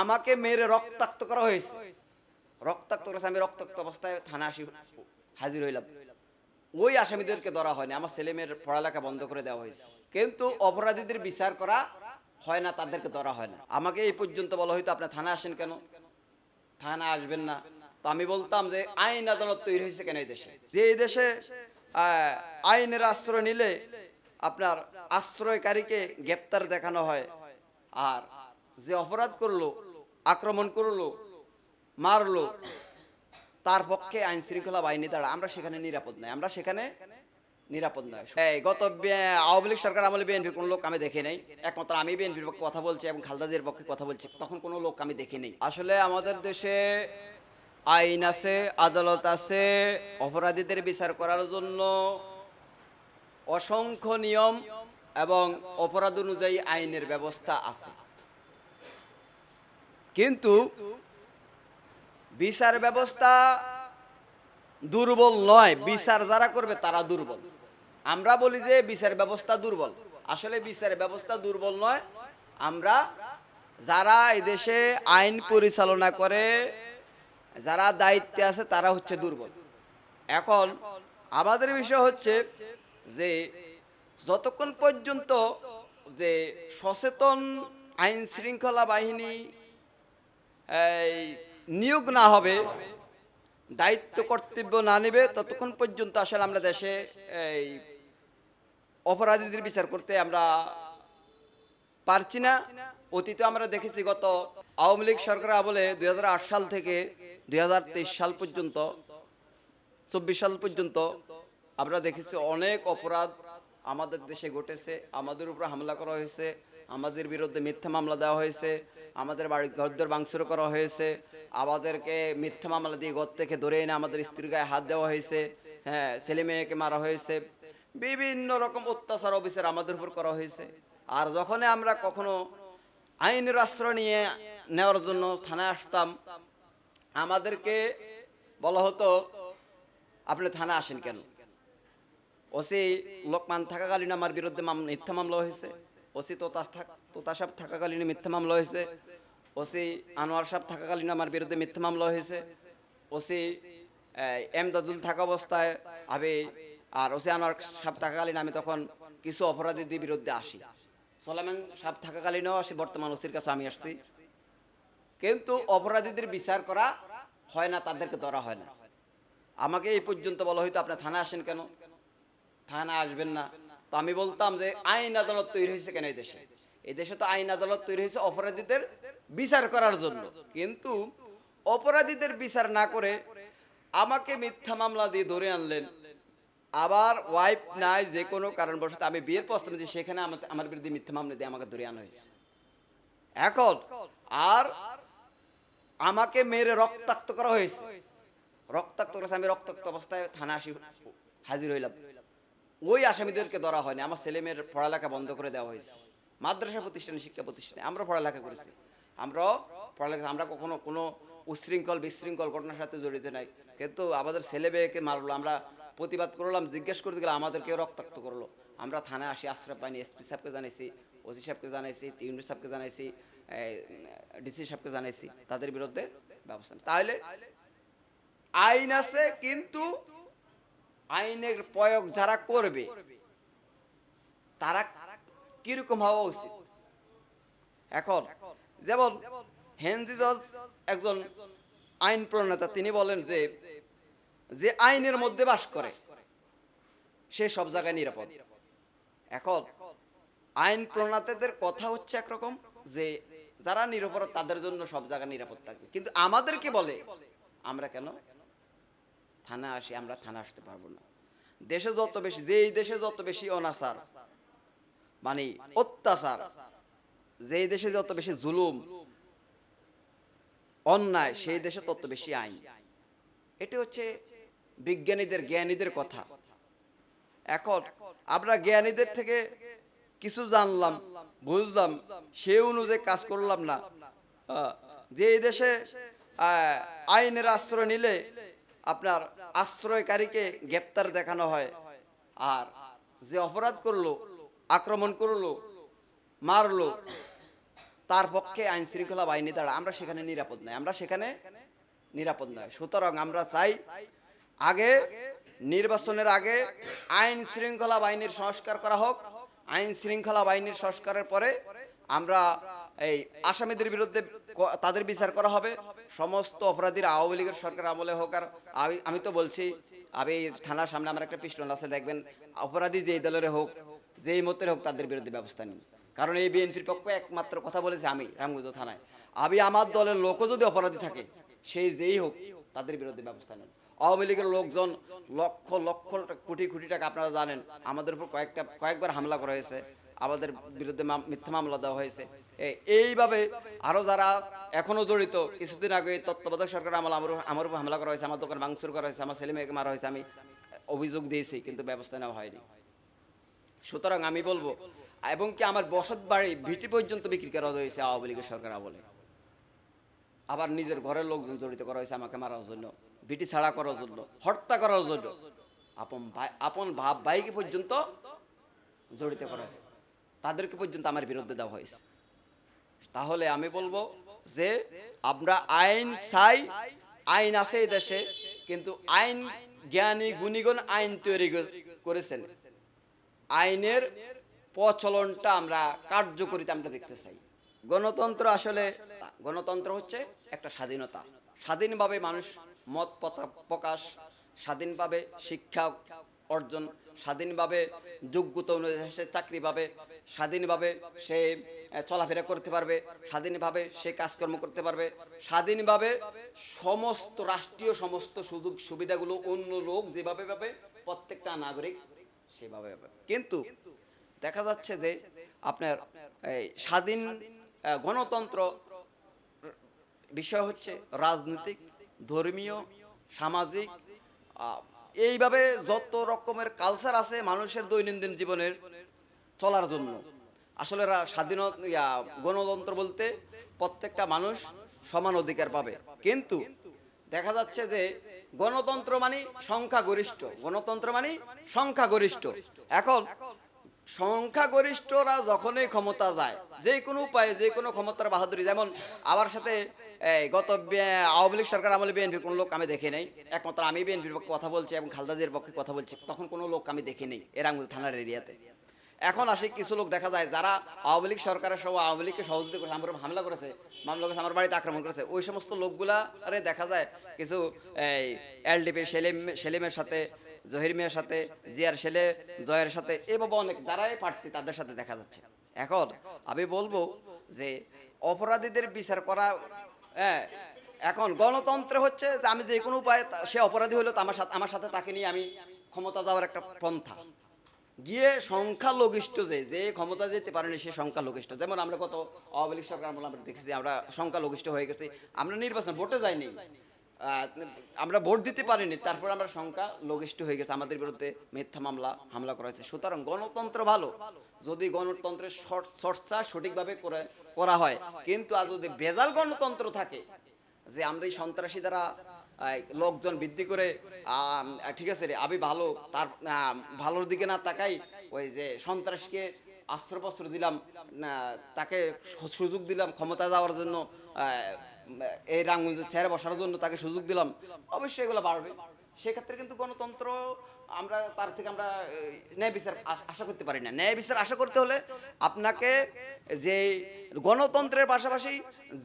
আমাকে মেরে রক্তাক্ত করা হয়েছে। রক্তাক্ত করেছে, আমি রক্তাক্ত অবস্থায় থানা আসি, হাজির হইলাম। ওই আসামিদেরকে ধরা হয়নি, আমার ছেলে মেয়ের পড়ালেখা বন্ধ করে দেওয়া হয়েছে। কিন্তু অপরাধীদের বিচার করা হয় না, তাদেরকে ধরা হয় না। আমাকে এই পর্যন্ত বলা হয়তো আপনি থানা আসেন কেন? থানা আসবেন না। তো আমি বলতাম যে, আইন আদালত তৈরি হয়েছে কেন এই দেশে? যে এই দেশে আইনের আশ্রয় নিলে আপনার আশ্রয়কারীকে গ্রেপ্তার দেখানো হয়। আর যে অপরাধ করল, আক্রমণ করল, মারলো, তার পক্ষে আইন শৃঙ্খলা বাহিনী দ্বারা আমরা সেখানে নিরাপদ নয় আমরা সেখানে নিরাপদ নয়। এই গত আওয়ামী লীগ সরকার আমলে বিএনপির কোনো লোক আমি দেখি নাই, একমাত্র আমি বিএনপির পক্ষে কথা বলছি এবং খালদাদের পক্ষে কথা বলছি, তখন কোনো লোক আমি দেখি নাই। আসলে আমাদের দেশে আইন আছে, আদালত আছে, অপরাধীদের বিচার করার জন্য অসংখ্য নিয়ম এবং অপরাধ অনুযায়ী আইনের ব্যবস্থা আছে। কিন্তু বিচার ব্যবস্থা দুর্বল নয়, বিচার যারা করবে তারা দুর্বল। আমরা বলি যে বিচার ব্যবস্থা দুর্বল। আসলে বিচার ব্যবস্থা দুর্বল নয়, আমরা যারা এই দেশে আইন পরিচালনা করে, যারা দায়িত্বে আছে তারা হচ্ছে দুর্বল। এখন আমাদের বিষয় হচ্ছে যে যতক্ষণ পর্যন্ত যে সচেতন আইন শৃঙ্খলা বাহিনী নিয়োগ না হবে, দায়িত্ব কর্তব্য না নেবে, ততক্ষণ পর্যন্ত আসলে আমরা দেশে এই অপরাধীদের বিচার করতে আমরা পারছি না। অতীতে আমরা দেখেছি গত আওয়ামী লীগ সরকার আমলে দুই সাল থেকে দুই হাজার তেইশ সাল পর্যন্ত, চব্বিশ সাল পর্যন্ত আমরা দেখেছি অনেক অপরাধ আমাদের দেশে ঘটেছে, আমাদের উপর হামলা করা হয়েছে, আমাদের বিরুদ্ধে মিথ্যা মামলা দেওয়া হয়েছে আমাদের বাড়ি ঘরদের ভাঙচুর করা হয়েছে। আমাদেরকে মিথ্যা মামলা দিয়ে ঘর থেকে ধরে এনে আমাদের স্ত্রীর গায়ে হাত দেওয়া হয়েছে। হ্যাঁ ছেলে মেয়েকে মারা হয়েছে। বিভিন্ন রকম অত্যাচার অবিচার আমাদের উপর করা হয়েছে। আর যখনই আমরা কখনো আইনের আশ্রয় নিয়ে নেওয়ার জন্য থানায় আসতাম, আমাদেরকে বলা হতো, আপনি থানা আসেন কেন? ওসি লোকমান থাকাকালীন আমার বিরুদ্ধে মিথ্যা মামলা হয়েছে। ওসি তোতা সাহেব থাকাকালীন মিথ্যা মামলা হয়েছে। ওসি আনোয়ার সাহেব থাকাকালীন আমার বিরুদ্ধে মিথ্যা মামলা হয়েছে। ওসি এই, এমদাদুল থাকা অবস্থায় আমি আর ওসি আনোয়ার সাহেব থাকাকালীন আমি তখন কিছু অপরাধীদের বিরুদ্ধে আসি। সোলামান সাহেব থাকাকালীনও আসি বর্তমান ওসির কাছে আমি আসছি। কিন্তু অপরাধীদের বিচার করা হয় না তাদেরকে ধরা হয় না। আমাকে এই পর্যন্ত বলা হয়তো আপনি থানা আসেন কেন? থানা আসবেন না। তো আমি বলতাম যে আইন আদালত তৈরি হয়েছে কেন এই দেশে? এই দেশে তো আইন আদালত তৈরি হয়েছে অপরাধীদের বিচার করার জন্য। কিন্তু অপরাধীদের বিচার না করে আমাকে মিথ্যা মামলা দিয়ে ধরে আনলেন। আবার ওয়াইফ নাই, যে কোনো কারণবশত আমি বিয়ের প্রস্তাব দিই সেখানে আমার- বিরুদ্ধে মিথ্যা মামলা দিয়ে আমাকে ধরে আনা হয়েছে। এখন আর আমাকে মেরে রক্তাক্ত করা হয়েছে। রক্তাক্ত করেছে, আমি রক্তাক্ত অবস্থায় থানা আসি, হাজির হইলাম। ওই আসামিদেরকে ধরা হয়নি। আমার ছেলে মেয়ের পড়ালেখা বন্ধ করে দেওয়া হয়েছে। মাদ্রাসা প্রতিষ্ঠানে, শিক্ষা প্রতিষ্ঠানে আমরা পড়ালেখা করেছি। আমরা পড়ালেখা আমরা কখনো কোনো উশৃঙ্খল, বিশৃঙ্খল ঘটনার সাথে জড়িত নাই। কিন্তু আমাদের ছেলে মেয়েকে মারলো। আমরা প্রতিবাদ করলাম, জিজ্ঞেস করতে গেলে আমাদেরকে রক্তাক্ত করল। আমরা থানায় আসি, আশ্রয় পাইনি, এসপি সাহেবকে জানাইছি, ওসি সাহেবকে জানাইছি, ইউনিট সাহেবকে জানাইছি ডিসি সাহেবকে জানাইছি। তাদের বিরুদ্ধে ব্যবস্থা তাহলে আইন আছে, কিন্তু আইনের প্রয়োগ যারা করবে, তারা কীরকম হওয়া উচিত? এখন, যেমন হেনজি জজ একজন আইন প্রণেতা, তিনি বলেন যে যে আইনের মধ্যে বাস করে, সে সব জায়গায় নিরাপদ। এখন, আইন প্রণেতাদের কথা হচ্ছে একরকম যে, যারা নিরাপদ, তাদের জন্য সব জায়গায় নিরাপদ থাকবে। কিন্তু আমাদেরকে বলে, আমরা কেন থানা আসি, আমরা থানা আসতে পারব না। দেশে যত বেশি, যেই দেশে যত বেশি অনাচার মানে অত্যাচার, যেই দেশে যত বেশি জুলুম, অন্যায়, সেই দেশে তত বেশি আইন। এটি হচ্ছে বিজ্ঞানীদের, জ্ঞানীদের কথা। এখন আমরা জ্ঞানীদের থেকে কিছু জানলাম, বুঝলাম, সে অনুযায়ী কাজ করলাম না। যে দেশে আইনের আশ্রয় নিলে আপনার আশ্রয়কারীকে গ্রেপ্তার দেখানো হয়। আর যে অপরাধ করল, আক্রমণ করল, মারলো, তার পক্ষে আইন শৃঙ্খলা বাহিনী দ্বারা আমরা সেখানে নিরাপদ নয়। আমরা সেখানে নিরাপদ নয়। সুতরাং আমরা চাই আগে নির্বাচনের আগে আইন শৃঙ্খলা বাহিনীর সংস্কার করা হোক। আইন শৃঙ্খলা বাহিনীর সংস্কারের পরে আমরা এই আসামিদের বিরুদ্ধে তাদের বিচার করা হবে। সমস্ত অপরাধীর আওয়ামী লীগের সরকার আমলে হোক আর আমি তো বলছি, আমি থানার সামনে আমার একটা পিস্টল আছে, দেখবেন অপরাধী যেই দলের হোক, যেই মতের হোক তাদের বিরুদ্ধে ব্যবস্থা নিন। কারণ এই বিএনপির পক্ষে একমাত্র কথা বলেছি আমি, রামগঞ্জ থানায়। আমি আমার দলের লোকও যদি অপরাধী থাকে, সেই যেই হোক তাদের বিরুদ্ধে ব্যবস্থা নেন। আওয়ামী লীগের লোকজন লক্ষ লক্ষ কোটি কোটি টাকা, আপনারা জানেন, আমাদের উপর কয়েকটা, কয়েকবার হামলা করা হয়েছে। আমাদের বিরুদ্ধে মিথ্যা মামলা দেওয়া হয়েছে। এইভাবে আরও যারা এখনও জড়িত, কিছুদিন আগে তত্ত্বাবধায়ক সরকার আমল, আমার আমার উপর হামলা করা হয়েছে, আমার দোকান ভাঙচুর করা হয়েছে, আমার ছেলে মেয়েকে মারা হয়েছে, আমি অভিযোগ দিয়েছি, কিন্তু ব্যবস্থা নেওয়া হয়নি। সুতরাং আমি বলব, এবং কি আমার বসত বাড়ি ভিটি পর্যন্ত বিক্রি করা হয়েছে আওয়ামী লীগের সরকার আমলে। আবার নিজের ঘরের লোকজন জড়িত করা হয়েছে, আমাকে মারার জন্য। ভিটি ছাড়া করার জন্য, হত্যা করার জন্য। আপন ভাই, আপন ভাব ভাইকে পর্যন্ত জড়িত করা হয়েছে। তাদেরকে পর্যন্ত আমার বিরুদ্ধে দেওয়া হয়েছে। তাহলে আমি বলব যে, আমরা আইন চাই, আইন আছে এই দেশে, কিন্তু আইন জ্ঞানী গুণীগণ আইন তৈরি করে- করেছেন। আইনের প্রচলনটা আমরা কার্যকরিতা আমরা দেখতে চাই। গণতন্ত্র আসলে, গণতন্ত্র হচ্ছে একটা স্বাধীনতা। স্বাধীনভাবে মানুষ মত প্রকাশ স্বাধীনভাবে শিক্ষা অর্জন, স্বাধীনভাবে যোগ্যতা অনুযায়ী সে চাকরি পাবে, স্বাধীনভাবে সে চলাফেরা করতে পারবে, স্বাধীনভাবে সে কাজকর্ম করতে পারবে, স্বাধীনভাবে সমস্ত রাষ্ট্রীয় সমস্ত সুযোগ সুবিধাগুলো অন্য লোক যেভাবে পাবে, প্রত্যেকটা নাগরিক সেভাবে হবে কিন্তু দেখা যাচ্ছে যে আপনার স্বাধীন গণতন্ত্র বিষয় হচ্ছে রাজনৈতিক ধর্মীয়, সামাজিক এইভাবে যত রকমের কালচার আছে মানুষের দৈনন্দিন জীবনের চলার জন্য। আসলে স্বাধীনতা গণতন্ত্র বলতে প্রত্যেকটা মানুষ সমান অধিকার পাবে। কিন্তু দেখা যাচ্ছে যে গণতন্ত্র মানে সংখ্যাগরিষ্ঠ। গণতন্ত্র মানে সংখ্যাগরিষ্ঠ। এখন সংখ্যাগরিষ্ঠরা যখনই ক্ষমতা যায় যে কোনো উপায়ে যে কোনো ক্ষমতার বাহাদুরি, যেমন আমার সাথে গত আওয়ামী লীগ সরকার আমলে বিএনপির কোনো লোক আমি দেখি নাই। একমাত্র আমি বিএনপির পক্ষে কথা বলছি এবং খালদাজির পক্ষে কথা বলছি। তখন কোনো লোক আমি দেখি নেই এরাঙ্গুল থানার এরিয়াতে। এখন আসে কিছু লোক দেখা যায় যারা আওয়ামী লীগ সরকারের সহ আওয়ামী লীগকে সহযোগিতা করেছে আমার হামলা করেছে, মামলা করেছে, আমার বাড়িতে আক্রমণ করেছে। ওই সমস্ত লোকগুলা দেখা যায় কিছু, এই এলডিপি, সেলিম, সেলিমের সাথে জহির মিয়ার সাথে, জিয়ার ছেলে জয়ের সাথে এভাবে অনেক যারাই প্রার্থী তাদের সাথে দেখা যাচ্ছে। এখন আমি বলব যে অপরাধীদের বিচার করা হ্যাঁ এখন গণতন্ত্র হচ্ছে যে আমি যে কোনো উপায়ে সে অপরাধী হলো তো আমার সাথে আমার সাথে তাকে নিয়ে আমি ক্ষমতা যাওয়ার একটা পন্থা। গিয়ে সংখ্যালঘিষ্ঠ যে যে ক্ষমতা যেতে পারেনি সে সংখ্যালঘিষ্ঠ। যেমন আমরা কত আওয়ামী লীগ সরকার আমরা দেখেছি, আমরা সংখ্যালঘিষ্ঠ হয়ে গেছি, আমরা নির্বাচন ভোটে যাইনি। আমরা ভোট দিতে পারিনি, তারপর আমরা সংখ্যা লঘিষ্ঠ হয়ে গেছে। আমাদের বিরুদ্ধে মিথ্যা মামলা, হামলা করা হয়েছে। সুতরাং গণতন্ত্র ভালো, যদি গণতন্ত্রের চর্চা সঠিকভাবে করে হয়। কিন্তু আর যদি ভেজাল গণতন্ত্র থাকে, যে আমরা এই সন্ত্রাসী দ্বারা লোকজন বৃদ্ধি করে ঠিক আছে রে, আমি ভালো, তার ভালোর দিকে না তাকাই, ওই যে সন্ত্রাসীকে অস্ত্রপস্ত্র দিলাম তাকে সুযোগ দিলাম ক্ষমতা যাওয়ার জন্য এই রাঙ্গুঞ্জে ছেড়ে বসার জন্য তাকে সুযোগ দিলাম। অবশ্যই এগুলো বাড়বে। সেক্ষেত্রে কিন্তু গণতন্ত্র আমরা তার থেকে আমরা ন্যায় বিচার আশা করতে পারি না। ন্যায় বিচার আশা করতে হলে আপনাকে যে গণতন্ত্রের পাশাপাশি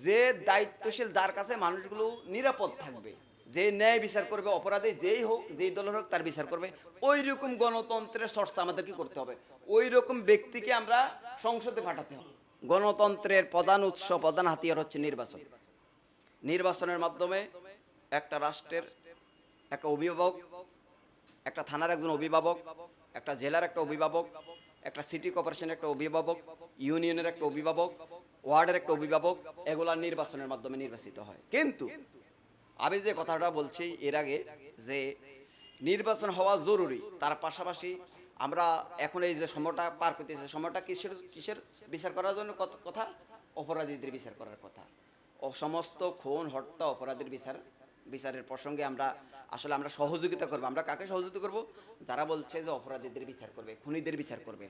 যে দায়িত্বশীল যার কাছে মানুষগুলো নিরাপদ থাকবে, যে ন্যায় বিচার করবে, অপরাধী যেই হোক, যেই দলের হোক, তার বিচার করবে। ওই রকম গণতন্ত্রের চর্চা আমাদেরকে করতে হবে। ওই রকম ব্যক্তিকে আমরা সংসদে পাঠাতে হবে। গণতন্ত্রের প্রধান উৎস, প্রধান হাতিয়ার হচ্ছে নির্বাচন। নির্বাচনের মাধ্যমে একটা রাষ্ট্রের একটা অভিভাবক, একটা থানার একজন অভিভাবক, একটা জেলার একটা অভিভাবক, একটা সিটি কর্পোরেশনের একটা অভিভাবক, ইউনিয়নের একটা অভিভাবক, ওয়ার্ডের একটা অভিভাবক, এগুলা নির্বাচনের মাধ্যমে নির্বাচিত হয়। কিন্তু আমি যে কথাটা বলছি এর আগে যে নির্বাচন হওয়া জরুরি, তার পাশাপাশি আমরা এখন এই যে সময়টা পার করতেছি, সময়টা কিসের কিসের বিচার করার জন্য কথা? অপরাধীদের বিচার করার কথা। সমস্ত খুন, হত্যা, অপরাধের বিচার, বিচারের প্রসঙ্গে আমরা আসলে আমরা সহযোগিতা করব। আমরা কাকে সহযোগিতা করব? যারা বলছে যে অপরাধীদের বিচার করবে, খুনিদের বিচার করবে,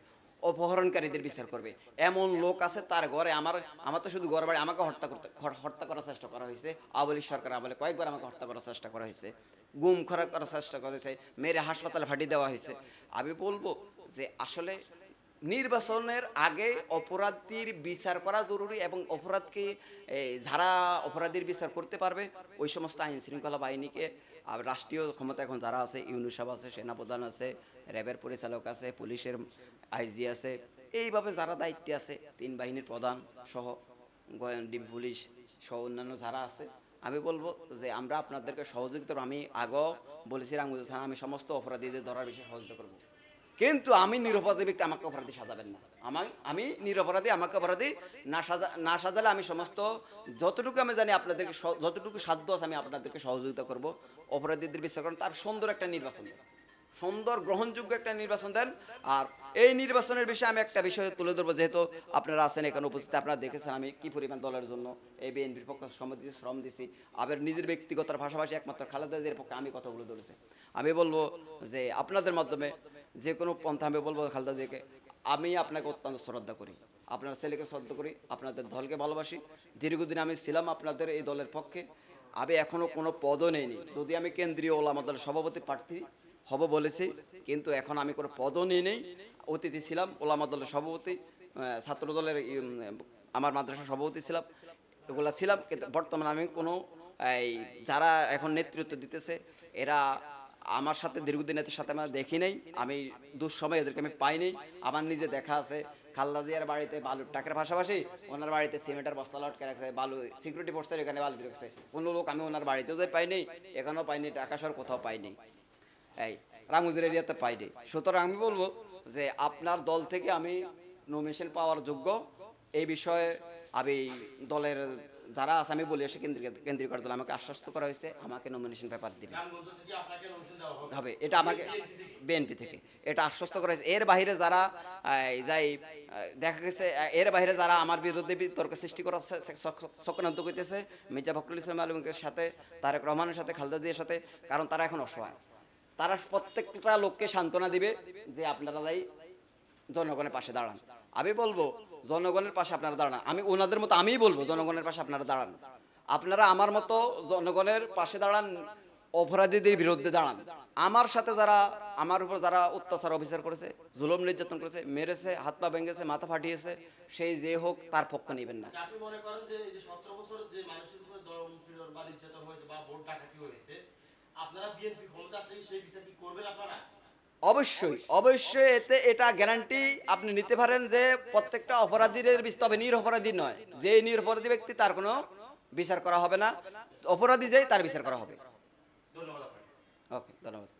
অপহরণকারীদের বিচার করবে। এমন লোক আছে তার ঘরে আমার আমার তো শুধু ঘর বাড়ি, আমাকে হত্যা করতে হত্যা করার চেষ্টা করা হয়েছে। আবলি সরকার আবলে কয়েকবার আমাকে হত্যা করার চেষ্টা করা হয়েছে। গুম খরা করার চেষ্টা করেছে মেরে হাসপাতালে ফাটিয়ে দেওয়া হয়েছে। আমি বলব যে আসলে নির্বাচনের আগে অপরাধীর বিচার করা জরুরি এবং অপরাধকে যারা অপরাধীর বিচার করতে পারবে, ওই সমস্ত আইন শৃঙ্খলা বাহিনীকে, আর রাষ্ট্রীয় ক্ষমতা এখন যারা আছে ইউনুসাব আছে, সেনাপ্রধান আছে, র্যাবের পরিচালক আছে, পুলিশের আইজি আছে, এইভাবে যারা দায়িত্বে আছে, তিন বাহিনীর প্রধান সহ ডিবি পুলিশ সহ অন্যান্য যারা আছে, আমি বলব যে আমরা আপনাদেরকে সহযোগিতা আমি আগেও বলেছি, রাঙ্গুজ থানা, আমি সমস্ত অপরাধীদের ধরার বিষয়ে সহযোগিতা করব। কিন্তু আমি নিরপরাধী ব্যক্তি, আমাকে অপরাধী সাজাবেন না। আমি আমি নিরপরাধী, আমাকে অপরাধী না সাজা, না সাজালে আমি সমস্ত যতটুকু আমি জানি আপনাদেরকে যতটুকু সাধ্য আছে আমি আপনাদেরকে সহযোগিতা করব। অপরাধীদের বিচার করেন তার সুন্দর একটা নির্বাচন। সুন্দর গ্রহণযোগ্য একটা নির্বাচন দেন। আর এই নির্বাচনের বিষয়ে আমি একটা বিষয় তুলে ধরবো, যেহেতু আপনারা আছেন এখানে উপস্থিত, আপনারা দেখেছেন আমি কি পরিমাণ দলের জন্য এই বিএনপির পক্ষে সময় দিয়েছি, শ্রম দিছি আবার নিজের ব্যক্তিগতার পাশাপাশি একমাত্র খালেদাদের পক্ষে আমি কথাগুলো ধরেছি। আমি বলব যে আপনাদের মাধ্যমে যে কোনো পন্থা, আমি বলব খালেদাদেরকে আমি আপনাকে অত্যন্ত শ্রদ্ধা করি। আপনার ছেলেকে শ্রদ্ধা করি, আপনাদের দলকে ভালোবাসি। দীর্ঘদিন আমি ছিলাম আপনাদের এই দলের পক্ষে। আমি এখনও কোনো পদও নেইনি। যদি আমি কেন্দ্রীয় ওলামা দলের সভাপতি প্রার্থী হব বলেছি কিন্তু এখন আমি কোনো পদও নিয়ে নেই। অতিথি ছিলাম ওলামা দলের সভাপতি আহ, ছাত্র দলের আমার মাদ্রাসা সভাপতি ছিলাম এগুলা ছিলাম কিন্তু বর্তমানে আমি কোনো এই যারা এখন নেতৃত্ব দিতেছে এরা আমার সাথে দীর্ঘদিন দীর্ঘদিনের সাথে আমার দেখি নাই আমি দুঃসময় এদেরকে আমি পাইনি। আমার নিজে দেখা আছে খালদা দিয়ার বাড়িতে বালুর টাকার পাশাপাশি ওনার বাড়িতে সিমেন্টের বস্তা লটকে রাখছে বালু সিকিউরিটি ফোর্সের এখানে বালু রাখছে। কোনো লোক আমি ওনার বাড়িতেও যাই পাইনি এখানেও পাইনি টাকা সর কোথাও পাইনি। এই রামুজের এরিয়াতে পাইনি সুতরাং আমি বলব যে আপনার দল থেকে আমি নমিনেশন পাওয়ার যোগ্য। এই বিষয়ে আমি দলের যারা আছে আমি বলি এসে কেন্দ্রীয় কেন্দ্রীয় কার্যালয় আমাকে আশ্বস্ত করা হয়েছে আমাকে নমিনেশন পেপার দিবে। হবে? এটা আমাকে বিএনপি থেকে। এটা আশ্বস্ত করা হয়েছে। এর বাইরে যারা এই, যাই দেখা গেছে এর বাইরে যারা আমার বিরুদ্ধে বিতর্ক সৃষ্টি করার চক্রান্ত করতেছে মির্জা ফখরুল ইসলাম আলমের সাথে তারেক রহমানের সাথে খালেদা জিয়ার সাথে কারণ তারা এখন অসহায়। তারা প্রত্যেকটা লোককে সান্ত্বনা দিবে যে আপনারা জনগণের পাশে দাঁড়ান। আমি বলব, জনগণের পাশে আপনারা দাঁড়ান। আমি ওনাদের মতো আমিই বলব, জনগণের পাশে আপনারা দাঁড়ান। আপনারা আমার মতো জনগণের পাশে দাঁড়ান, অপরাধীদের বিরুদ্ধে দাঁড়ান। আমার সাথে যারা, আমার উপর যারা অত্যাচার অবিচার করেছে, জুলম নির্যাতন করেছে, মেরেছে, হাত পা ভেঙেছে, মাথা ফাটিয়েছে, সেই যে হোক, তার পক্ষ নেবেন না। আপনি মনে করেন যে এই যে সতেরো বছর যে মানুষের উপরে বা নির্যাতন হয়েছে বা ভোট ডাকাতি হয়েছে আপনারা বিএনপি ক্ষমতা আসলে সেই বিচার কি করবেন আপনারা? অবশ্যই অবশ্যই। এতে এটা গ্যারান্টি আপনি নিতে পারেন যে প্রত্যেকটা অপরাধীদের তবে নিরপরাধী নয়। যে নিরপরাধী ব্যক্তি তার কোনো বিচার করা হবে না। অপরাধী যেই তার বিচার করা হবে। ধন্যবাদ ওকে ধন্যবাদ।